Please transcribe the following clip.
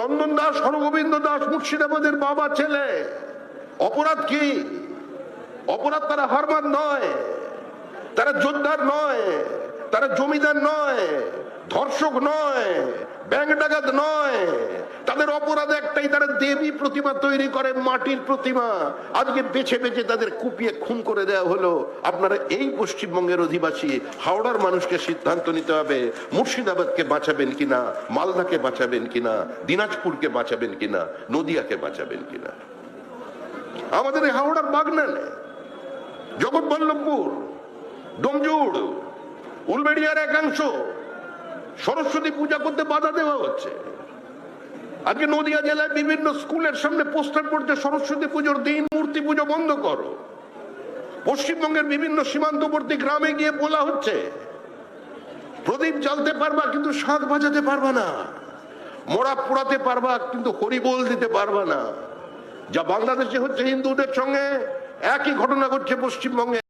চন্দন দাস, হরগোবিন্দ দাস, মুর্শিদাবাদের বাবা ছেলে। অপরাধ কি? অপরাধ তারা হারমান নয়, তারা যোদ্ধার নয়, তারা জমিদার নয়, ধর্ষক নয়, ব্যাংক ডাকাত নয় তাদের অপরাধ একটাই তারা দেবী প্রতিমা তৈরি করে, মাটির প্রতিমা। আজকে বেছে বেছে তাদের কুপিয়ে খুন করে দেওয়া হলো। আপনারা এই পশ্চিমবঙ্গের অধিবাসী, হাওড়ার মানুষকে সিদ্ধান্ত নিতে হবে, মুর্শিদাবাদকে বাঁচাবেন কিনা, মালদাকে বাঁচাবেন কিনা, দিনাজপুরকে বাঁচাবেন কিনা, নদিয়াকে বাঁচাবেন কিনা। আমাদের এই হাওড়ার বাগনানে, জগৎবল্লভপুর, ডোমজুড়, উলবেড়িয়ার একাংশ, সরস্বতী পূজা করতে বাধা দেওয়া হচ্ছে। আজকে নদিয়া জেলায় বিভিন্ন স্কুলের সামনে পোস্টার পড়ছে সরস্বতী পুজোর দিন, মূর্তি পুজো বন্ধ করো। পশ্চিমবঙ্গের বিভিন্ন সীমান্তবর্তী গ্রামে গিয়ে বলা হচ্ছে, প্রদীপ জ্বালতে পারবা কিন্তু শাঁখ বাজাতে পারবা না মোড়া পোড়াতে পারবা কিন্তু হরিবোল দিতে পারবা না। যা বাংলাদেশে হচ্ছে হিন্দুদের সঙ্গে একই ঘটনা ঘটছে পশ্চিমবঙ্গে।